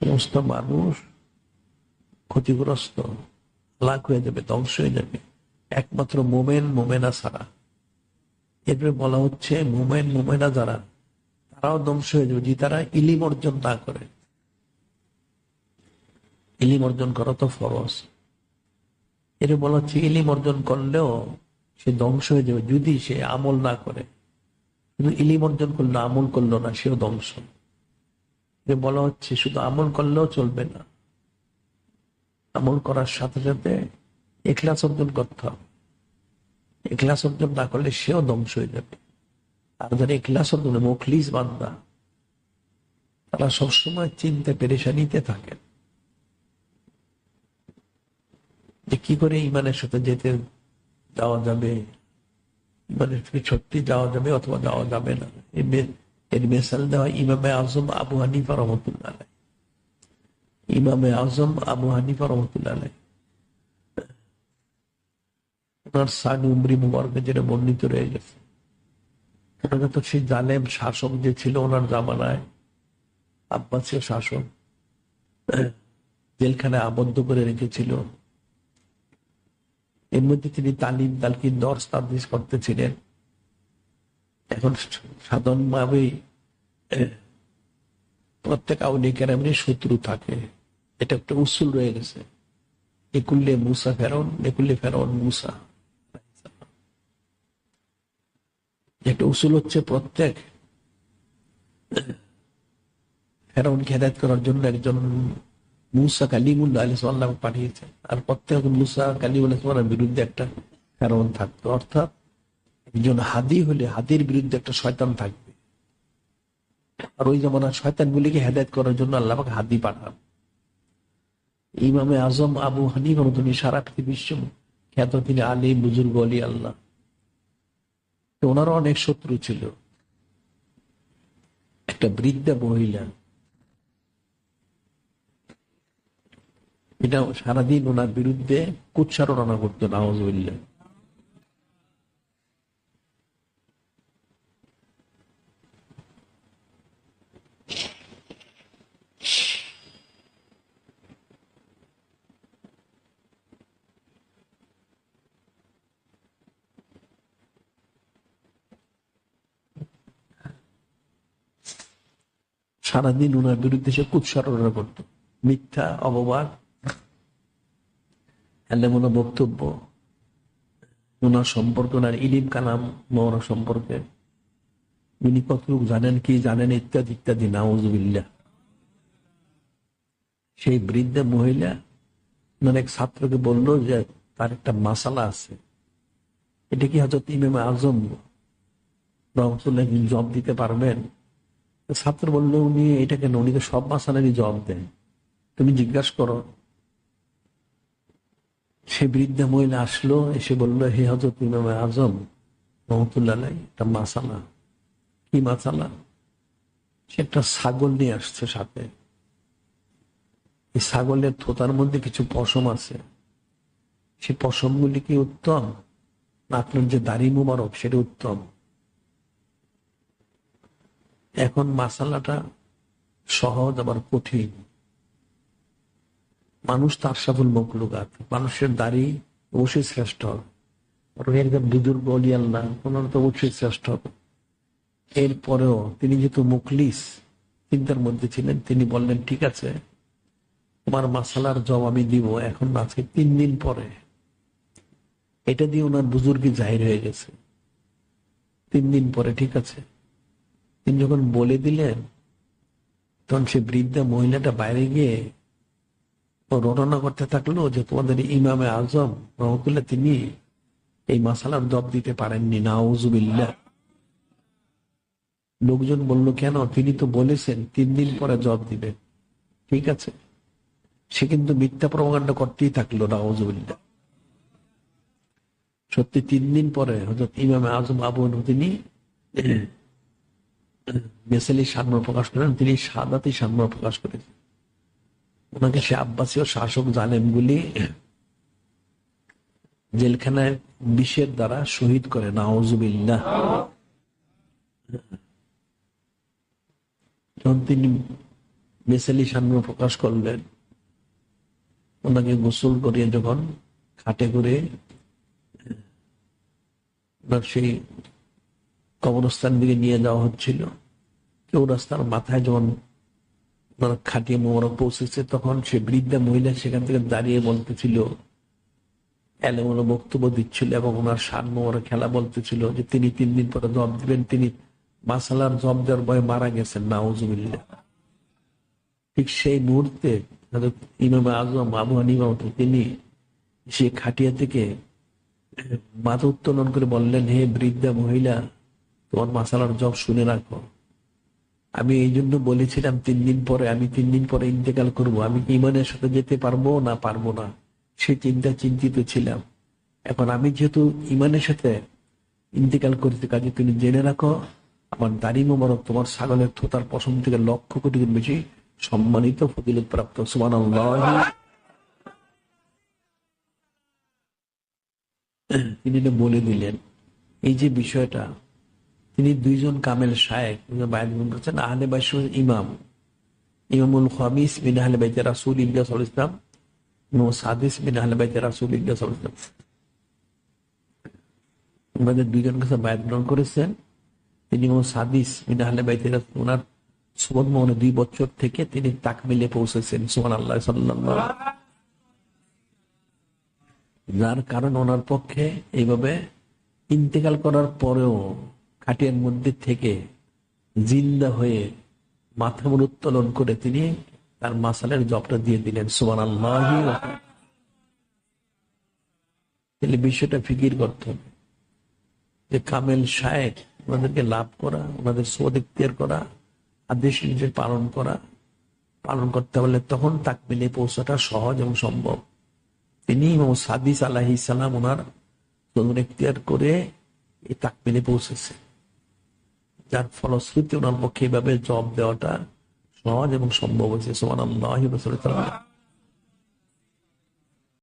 সমস্ত মানুষ ক্ষতিগ্রস্ত লাখ হয়ে যাবে ধ্বংস হয়ে যাবে একমাত্র মোমেন মোমেনা ছাড়া এরপরে বলা হচ্ছে মোমেন মোমেনা যারা তারাও ধ্বংস হয়ে যাবে যদি তারা ইলিম অর্জন না করে ইলিম অর্জন করা তো ফরজ এর বলা হচ্ছে ইলিম অর্জন করলেও সে ধ্বংস হয়ে যাবে যদি সে আমল না করে শুধু ইলিম অর্জন করল আমল করল না সেও ধ্বংস এর বলা হচ্ছে শুধু আমল করলেও চলবে না। আমল করার সাথে সাথে এখলাস অর্জন করতে হবে। এখলাস অর্জন না করলে সেও ধ্বংস হয়ে যাবে। আর যারা এখলাস অর্জন মুখলিস বান্দা, তারা সবসময় চিন্তা, পেরেশানিতে থাকেন। যে কি করে ইমানের সাথে যেতে যাওয়া যাবে, ইমানের থেকে সত্যি যাওয়া যাবে অথবা যাওয়া যাবে না। এর মেসাল দেওয়া ইমামে আজম আবু হানিফা রহমতুল্লাহ ইমামে আজম আবু হানিফা রহমতুল্লাহ। ওনার সানি উমরি মুবারকে যেটা বর্ণিত রয়ে গেছে ওনাকে তো সেই জালেম শাসক যে ছিল ওনার জামানায় আব্বাসীয় শাসক, জেলখানায় আবদ্ধ করে রেখেছিল। এর মধ্যে তিনি তালিম, তালকিন, দর্শ, তাদরিস করতেছিলেন। এখন সাধারণভাবেই প্রত্যেক আউলি কেরামের শত্রু থাকে। এটা একটা উসুল রয়ে গেছে। একুল্লে মুসা ফেরন একুল্লে ফেরন মুসা। একটা উসুল হচ্ছে প্রত্যেক ফেরাউন খেদায়ত করার জন্য একজন মুসা কালিমুল্লা আলী সাল্লাম পাঠিয়েছে। আর প্রত্যেক মুসা কালিমুল্লাহ বিরুদ্ধে একটা ফেরাউন থাকতো। অর্থাৎ একজন হাদি হলে হাদির বিরুদ্ধে একটা শয়তান থাকবে। আর ওই যেমন শয়তান গুলিকে হেদায়ত করার জন্য আল্লাহ পাক হাদি পাঠান। ইমামে আজম আবু হানিফা তিনি সারা বিশ্ব খ্যাত তিনি আলী, বুজুর্গ আলী আল্লাহ। ওনারও অনেক শত্রু ছিল। একটা বৃদ্ধা মহিলা। এটা সারাদিন ওনার বিরুদ্ধে কুৎসারণা করতো নওয়াজ সারাদিন ওনার বিরুদ্ধে সে কুৎসারণা করতো। মিথ্যা, অপবাদ। এমন বক্তব্য। ওনার সম্পর্কে ওনার ইলিম কালাম মৌরা সম্পর্কে। উনি কতটুকু জানেন, কি জানেন, ইত্যাদি ইত্যাদি নাউজুবিল্লা সেই বৃদ্ধা মহিলা ওনার এক ছাত্রকে বলল যে, তার একটা মাসালা আছে। এটা কি হয়তো ইমাম আজম রহমতুল্লাহ জব দিতে পারবেন? ছাত্র বলল উনি এটা কেন উনি তো সব মাসালারই জবাব দেন। তুমি জিজ্ঞাসা করো। সে বৃদ্ধা মহিলা আসলো, এসে বলল, হে হজরত ইমাম আজম, রহমতুল্লাহ একটা মাসালা। কি মাসালা? সে একটা ছাগল নিয়ে আসছে সাথে। এই ছাগলের থোতার মধ্যে কিছু পশম আছে। সে পশমগুলি কি উত্তম? আপনার যে দাড়ি মুবারক, সেটা উত্তম। এখন মাসালাটা সহজ আবার কঠিন। মানুষ তার সাফল মকলুকাত মানুষের দাড়ি অবশ্যই শ্রেষ্ঠ অলি আল্লাহ তো অবশ্যই শ্রেষ্ঠ এরপরেও তিনি যেহেতু মুখলিস চিন্তার মধ্যে ছিলেন তিনি বললেন ঠিক আছে তোমার মাসালার জব আমি দিব এখন না, আজকে তিন দিন পরে। এটা দিয়ে ওনার বুজুর্গি জাহির হয়ে গেছে। তিন দিন পরে ঠিক আছে। তিনি যখন বলে দিলেন, তখন সে বৃদ্ধা মহিলাটা বাইরে গিয়ে রটনা করতে থাকল যে তোমাদের ইমামে আজম রহমতুল্লাহ তিনি এই মাসালার জব দিতে পারেননি। নাউজুবিল্লাহ। লোকজন বলল, কেন? তিনি তো বলেছেন, তিন দিন পরে জব দিবেন ঠিক আছে? সে কিন্তু মিথ্যা প্রমাণটা করতেই থাকল, নাউজুবিল্লাহ। সত্যি তিন দিন পরে হজরত ইমামে আজম আবু তিনি মেসেলি সান্মা প্রকাশ করেন, তিনি সাদাতি সান্মা প্রকাশ করেছেন। ওনাকে সে আব্বাসীয় শাসক জালেমগুলি জেলখানায় বিষের দ্বারা শহীদ করে নাওজুবিল্লাহ যখন তিনি মেসালি সামনে প্রকাশ করলেন, ওনাকে গোসল করিয়ে যখন খাটে করে সেই কবরস্থান দিকে নিয়ে যাওয়া হচ্ছিল। কেউ রাস্তার মাথায় যখন খাটিয়ে মোবারক পৌঁছেছে, তখন সে বৃদ্ধা মহিলা সেখান থেকে দাঁড়িয়ে বলতেছিল এলোমেলো বক্তব্য দিচ্ছিল এবং ওনার সার মোবারক খেলা বলতেছিল যে তিনি তিন দিন পরে জব দিবেন, তিনি মাসালার জব দেওয়ার ভয়ে মারা গেছেন, নাউজুবিল্লাহ। ঠিক সেই মুহূর্তে ইমাম আজম, আবু হানিফা তিনি সে খাটিয়া থেকে মাথা উত্তোলন করে বললেন, হে বৃদ্ধা মহিলা তোমার মাসালার জব শুনে রাখো। আমি এই জন্য বলেছিলাম, তিন দিন পরে, আমি তিন দিন পরে ইন্তেকাল করব। আমি কি ইমানের সাথে যেতে পারব না পারব না? সে চিন্তা চিন্তিত ছিলাম। এখন আমি যেহেতু ইমানের সাথে ইন্তেকাল করতে কাজে তুমি জেনে রাখো, আমার দাড়ি মোবারক, তোমার ছাগলের থোতার পশম থেকে লক্ষ কোটি গুণ বেশি সম্মানিত ফজিলত প্রাপ্ত সুমান তিনি বলে দিলেন, এই যে বিষয়টা তিনি দুইজন কামেল শায়েক বায়ান করছেন, আহলে ইমাম। ইমামুল খামিস বিন আহলে বাইতে রাসুল ইল্লাহ ইসলাম ইমাম সাদিস বিন আহলে বাইতে রাসুল ইল্লাহ ইসলাম। আমাদের দুইজন কাছে বায়াত গ্রহণ করেছেন। তিনি ইমাম সাদিস বিন আহলে বাইতে ওনার সুবত মনে দুই বছর থেকে তিনি তাক তাকমিলে পৌঁছেছেন, সুবহানাল্লাহ, সাল্লাল্লাহু আলাইহি যার কারণ ওনার পক্ষে এইভাবে ইন্তেকাল করার পরেও খাটিয়ার মধ্যে থেকে জিন্দা হয়ে মাথা মুড় উত্তোলন করে তিনি তার মাসালের জবটা দিয়ে দিলেন। সুমান আল্লাহ বিষয়টা ফিকির করতে যে কামেল শায়েক ওনাদেরকে লাভ করা ওনাদের সোদ ইখতিয়ার করা, আদেশ নিজের পালন করা, পালন করতে হলে তখন তাক তাকমিলে পৌঁছাটা সহজ এবং সম্ভব। তিনি সাদিস আলাহি সালাম ওনার সদর এখতিয়ার করে এই তাকমিলে পৌঁছেছে যার ফলশ্রুতি ওনার পক্ষে এভাবে জব দেওয়াটা সহজ এবং সম্ভব হয়েছে। সোমান আল্লাহ